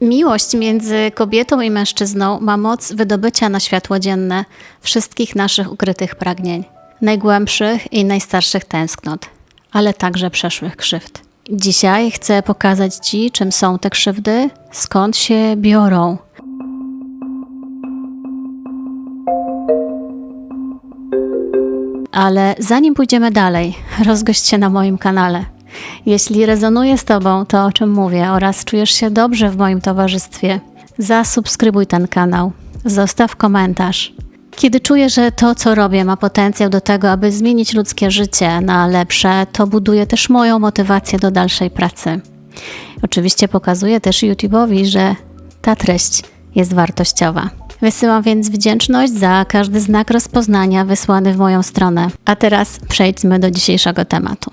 Miłość między kobietą i mężczyzną ma moc wydobycia na światło dzienne wszystkich naszych ukrytych pragnień, najgłębszych i najstarszych tęsknot, ale także przeszłych krzywd. Dzisiaj chcę pokazać Ci, czym są te krzywdy, skąd się biorą. Ale zanim pójdziemy dalej, rozgość się na moim kanale. Jeśli rezonuje z Tobą to, o czym mówię, oraz czujesz się dobrze w moim towarzystwie, zasubskrybuj ten kanał, zostaw komentarz. Kiedy czuję, że to, co robię, ma potencjał do tego, aby zmienić ludzkie życie na lepsze, to buduje też moją motywację do dalszej pracy. Oczywiście pokazuję też YouTube'owi, że ta treść jest wartościowa. Wysyłam więc wdzięczność za każdy znak rozpoznania wysłany w moją stronę. A teraz przejdźmy do dzisiejszego tematu.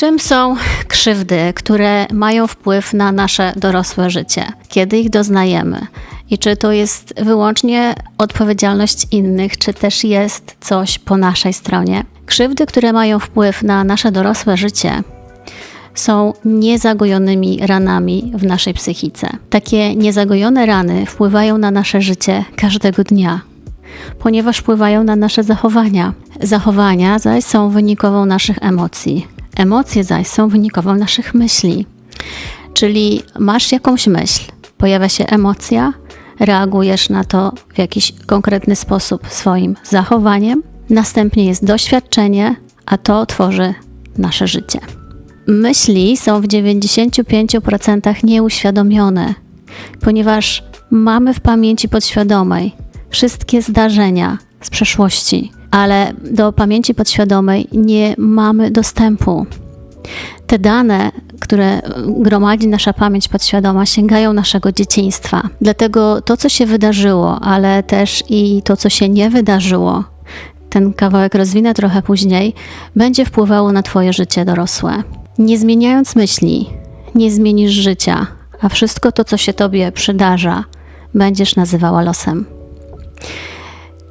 Czym są krzywdy, które mają wpływ na nasze dorosłe życie? Kiedy ich doznajemy? I czy to jest wyłącznie odpowiedzialność innych, czy też jest coś po naszej stronie? Krzywdy, które mają wpływ na nasze dorosłe życie, są niezagojonymi ranami w naszej psychice. Takie niezagojone rany wpływają na nasze życie każdego dnia, ponieważ wpływają na nasze zachowania. Zachowania zaś są wynikową naszych emocji. Emocje zaś są wynikową naszych myśli. Czyli masz jakąś myśl, pojawia się emocja, reagujesz na to w jakiś konkretny sposób swoim zachowaniem, następnie jest doświadczenie, a to tworzy nasze życie. Myśli są w 95% nieuświadomione, ponieważ mamy w pamięci podświadomej wszystkie zdarzenia z przeszłości, ale do pamięci podświadomej nie mamy dostępu. Te dane, które gromadzi nasza pamięć podświadoma, sięgają naszego dzieciństwa. Dlatego to, co się wydarzyło, ale też i to, co się nie wydarzyło, ten kawałek rozwinę trochę później, będzie wpływało na Twoje życie dorosłe. Nie zmieniając myśli, nie zmienisz życia, a wszystko to, co się Tobie przydarza, będziesz nazywała losem.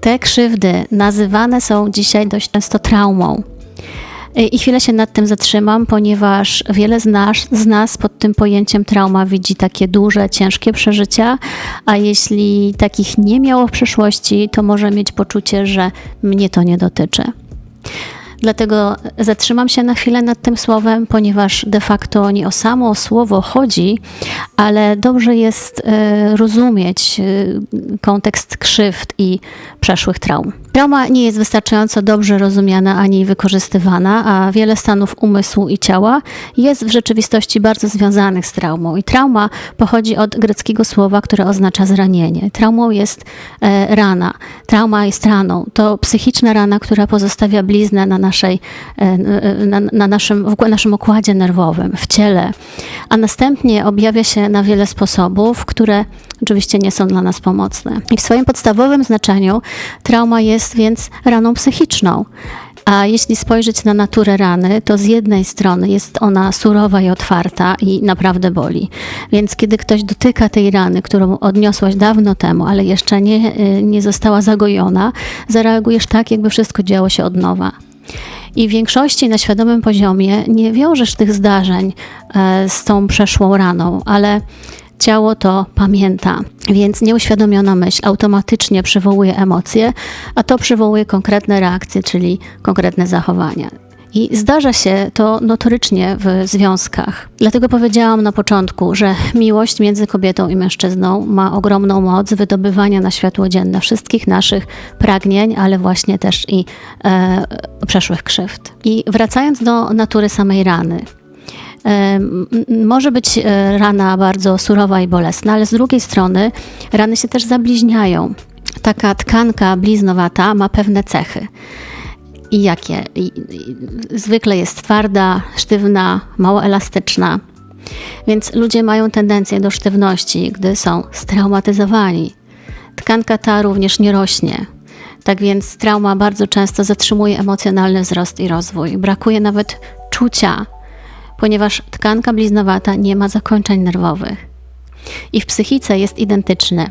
Te krzywdy nazywane są dzisiaj dość często traumą. I chwilę się nad tym zatrzymam, ponieważ wiele z nas, z nas pod tym pojęciem trauma widzi takie duże, ciężkie przeżycia, a jeśli takich nie miało w przeszłości, to może mieć poczucie, że mnie to nie dotyczy. Dlatego zatrzymam się na chwilę nad tym słowem, ponieważ de facto nie o samo słowo chodzi, ale dobrze jest e, rozumieć e, kontekst krzywd i przeszłych traum. Trauma nie jest wystarczająco dobrze rozumiana ani wykorzystywana, a wiele stanów umysłu i ciała jest w rzeczywistości bardzo związanych z traumą. I trauma pochodzi od greckiego słowa, które oznacza zranienie. Traumą jest e, rana. Trauma jest raną. To psychiczna rana, która pozostawia bliznę na, naszej, e, na, na naszym, w naszym układzie nerwowym, w ciele, a następnie objawia się na wiele sposobów, które oczywiście nie są dla nas pomocne. I w swoim podstawowym znaczeniu trauma jest więc raną psychiczną. A jeśli spojrzeć na naturę rany, to z jednej strony jest ona surowa i otwarta i naprawdę boli. Więc kiedy ktoś dotyka tej rany, którą odniosłaś dawno temu, ale jeszcze nie, y, nie została zagojona, zareagujesz tak, jakby wszystko działo się od nowa. I w większości na świadomym poziomie nie wiążesz tych zdarzeń e, z tą przeszłą raną, ale ciało to pamięta, więc nieuświadomiona myśl automatycznie przywołuje emocje, a to przywołuje konkretne reakcje, czyli konkretne zachowania. I zdarza się to notorycznie w związkach. Dlatego powiedziałam na początku, że miłość między kobietą i mężczyzną ma ogromną moc wydobywania na światło dzienne wszystkich naszych pragnień, ale właśnie też i e, przeszłych krzywd. I wracając do natury samej rany, może być e, rana bardzo surowa i bolesna, ale z drugiej strony rany się też zabliźniają. Taka tkanka bliznowata ma pewne cechy. I jakie? I, i, zwykle jest twarda, sztywna, mało elastyczna. Więc ludzie mają tendencję do sztywności, gdy są straumatyzowani. Tkanka ta również nie rośnie. Tak więc trauma bardzo często zatrzymuje emocjonalny wzrost i rozwój. Brakuje nawet czucia, ponieważ tkanka bliznowata nie ma zakończeń nerwowych. I w psychice jest identyczny.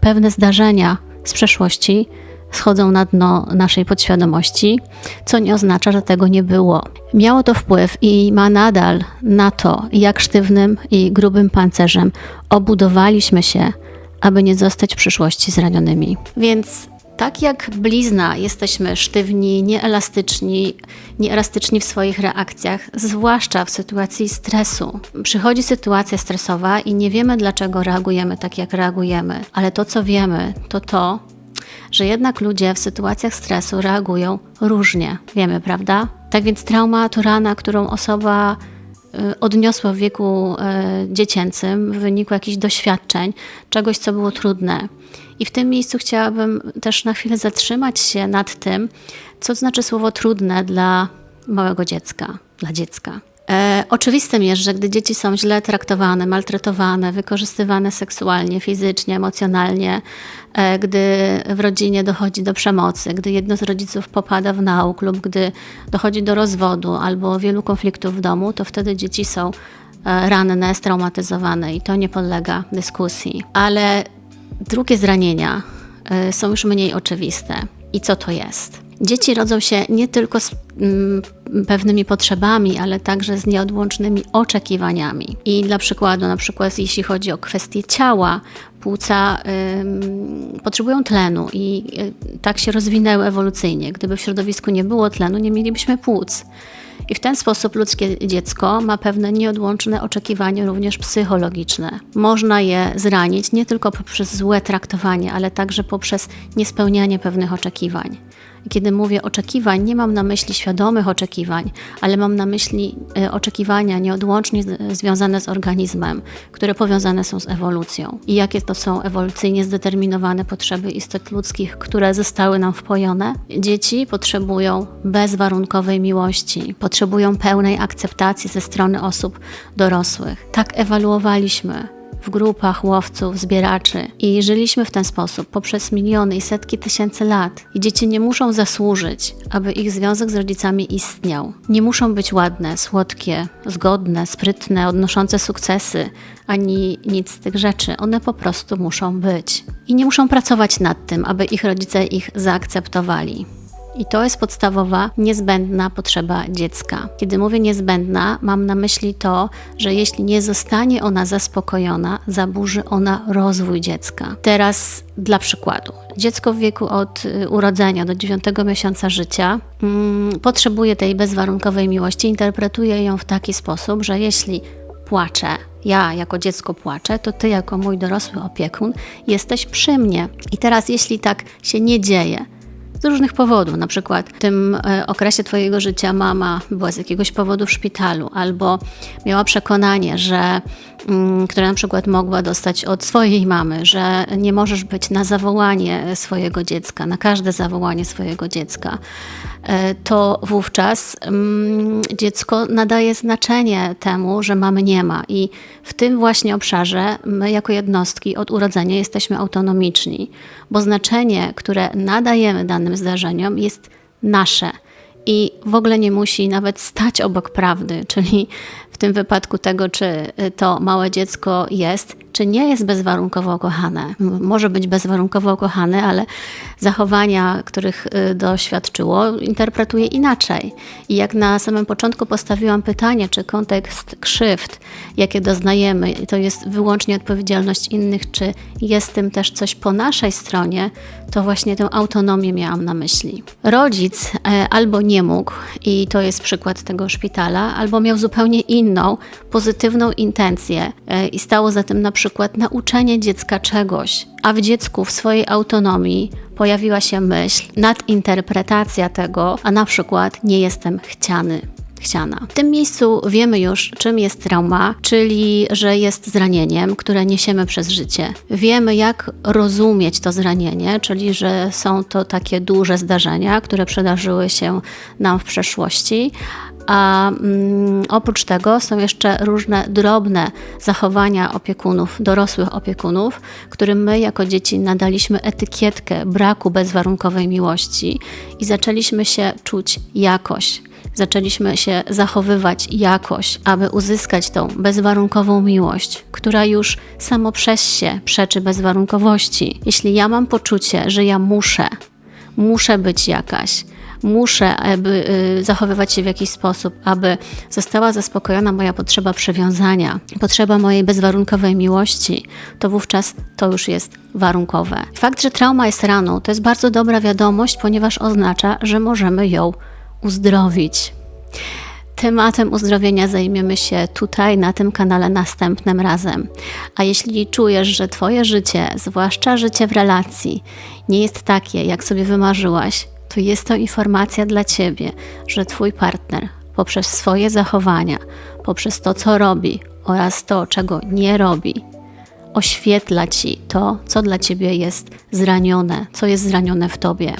Pewne zdarzenia z przeszłości schodzą na dno naszej podświadomości, co nie oznacza, że tego nie było. Miało to wpływ i ma nadal na to, jak sztywnym i grubym pancerzem obudowaliśmy się, aby nie zostać w przyszłości zranionymi. Więc tak jak blizna, jesteśmy sztywni, nieelastyczni, nieelastyczni w swoich reakcjach, zwłaszcza w sytuacji stresu. Przychodzi sytuacja stresowa i nie wiemy, dlaczego reagujemy tak, jak reagujemy, ale to, co wiemy, to to, że jednak ludzie w sytuacjach stresu reagują różnie. Wiemy, prawda? Tak więc trauma to rana, którą osoba y, odniosła w wieku y, dziecięcym w wyniku jakichś doświadczeń, czegoś, co było trudne. I w tym miejscu chciałabym też na chwilę zatrzymać się nad tym, co znaczy słowo trudne dla małego dziecka, dla dziecka. Oczywistym jest, że gdy dzieci są źle traktowane, maltretowane, wykorzystywane seksualnie, fizycznie, emocjonalnie, e, gdy w rodzinie dochodzi do przemocy, gdy jedno z rodziców popada w nauk lub gdy dochodzi do rozwodu albo wielu konfliktów w domu, to wtedy dzieci są e, ranne, straumatyzowane i to nie podlega dyskusji. Ale drugie zranienia e, są już mniej oczywiste. I co to jest? Dzieci rodzą się nie tylko z mm, pewnymi potrzebami, ale także z nieodłącznymi oczekiwaniami. I dla przykładu, na przykład jeśli chodzi o kwestie ciała, płuca potrzebują tlenu i y, tak się rozwinęły ewolucyjnie. Gdyby w środowisku nie było tlenu, nie mielibyśmy płuc. I w ten sposób ludzkie dziecko ma pewne nieodłączne oczekiwania, również psychologiczne. Można je zranić nie tylko poprzez złe traktowanie, ale także poprzez niespełnianie pewnych oczekiwań. Kiedy mówię oczekiwań, nie mam na myśli świadomych oczekiwań, ale mam na myśli e, oczekiwania nieodłącznie związane z organizmem, które powiązane są z ewolucją. I jakie to są ewolucyjnie zdeterminowane potrzeby istot ludzkich, które zostały nam wpojone? Dzieci potrzebują bezwarunkowej miłości, potrzebują pełnej akceptacji ze strony osób dorosłych. Tak ewaluowaliśmy w grupach łowców, zbieraczy i żyliśmy w ten sposób poprzez miliony i setki tysięcy lat. I dzieci nie muszą zasłużyć, aby ich związek z rodzicami istniał. Nie muszą być ładne, słodkie, zgodne, sprytne, odnoszące sukcesy, ani nic z tych rzeczy. One po prostu muszą być. I nie muszą pracować nad tym, aby ich rodzice ich zaakceptowali. I to jest podstawowa, niezbędna potrzeba dziecka. Kiedy mówię niezbędna, mam na myśli to, że jeśli nie zostanie ona zaspokojona, zaburzy ona rozwój dziecka. Teraz dla przykładu, dziecko w wieku od y, urodzenia do 9 miesiąca życia mm, potrzebuje tej bezwarunkowej miłości, interpretuje ją w taki sposób, że jeśli płaczę, ja jako dziecko płaczę, to ty jako mój dorosły opiekun jesteś przy mnie. I teraz jeśli tak się nie dzieje, z różnych powodów. Na przykład w tym e, okresie Twojego życia mama była z jakiegoś powodu w szpitalu, albo miała przekonanie, że mm, które na przykład mogła dostać od swojej mamy, że nie możesz być na zawołanie swojego dziecka, na każde zawołanie swojego dziecka, e, to wówczas mm, dziecko nadaje znaczenie temu, że mamy nie ma. I w tym właśnie obszarze my, jako jednostki, od urodzenia jesteśmy autonomiczni, bo znaczenie, które nadajemy danym danym zdarzeniom jest nasze. I w ogóle nie musi nawet stać obok prawdy, czyli w tym wypadku tego, czy to małe dziecko jest, czy nie jest bezwarunkowo kochane. Może być bezwarunkowo kochane, ale zachowania, których y, doświadczyło, interpretuje inaczej. I jak na samym początku postawiłam pytanie, czy kontekst krzywd, jakie doznajemy, to jest wyłącznie odpowiedzialność innych, czy jest tym też coś po naszej stronie, to właśnie tę autonomię miałam na myśli. Rodzic e, albo nie mógł, i to jest przykład tego szpitala, albo miał zupełnie inną, pozytywną intencję e, i stało za tym na przykład nauczenie dziecka czegoś, a w dziecku w swojej autonomii pojawiła się myśl, nadinterpretacja tego, a na przykład nie jestem chciany chciana. W tym miejscu wiemy już, czym jest trauma, czyli że jest zranieniem, które niesiemy przez życie. Wiemy, jak rozumieć to zranienie, czyli że są to takie duże zdarzenia, które przydarzyły się nam w przeszłości, a mm, oprócz tego są jeszcze różne drobne zachowania opiekunów, dorosłych opiekunów, którym my jako dzieci nadaliśmy etykietkę braku bezwarunkowej miłości i zaczęliśmy się czuć jakoś. Zaczęliśmy się zachowywać jakoś, aby uzyskać tą bezwarunkową miłość, która już samo przez się przeczy bezwarunkowości. Jeśli ja mam poczucie, że ja muszę, muszę być jakaś, muszę aby, y, zachowywać się w jakiś sposób, aby została zaspokojona moja potrzeba przywiązania, potrzeba mojej bezwarunkowej miłości, to wówczas to już jest warunkowe. Fakt, że trauma jest raną, to jest bardzo dobra wiadomość, ponieważ oznacza, że możemy ją uzdrowić. Tematem uzdrowienia zajmiemy się tutaj, na tym kanale następnym razem. A jeśli czujesz, że Twoje życie, zwłaszcza życie w relacji, nie jest takie, jak sobie wymarzyłaś, to jest to informacja dla Ciebie, że Twój partner poprzez swoje zachowania, poprzez to, co robi oraz to, czego nie robi, oświetla Ci to, co dla Ciebie jest zranione, co jest zranione w Tobie.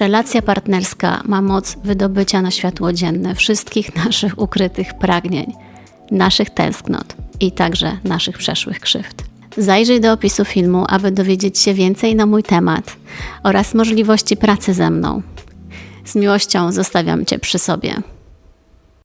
Relacja partnerska ma moc wydobycia na światło dzienne wszystkich naszych ukrytych pragnień, naszych tęsknot i także naszych przeszłych krzywd. Zajrzyj do opisu filmu, aby dowiedzieć się więcej na mój temat oraz możliwości pracy ze mną. Z miłością zostawiam Cię przy sobie.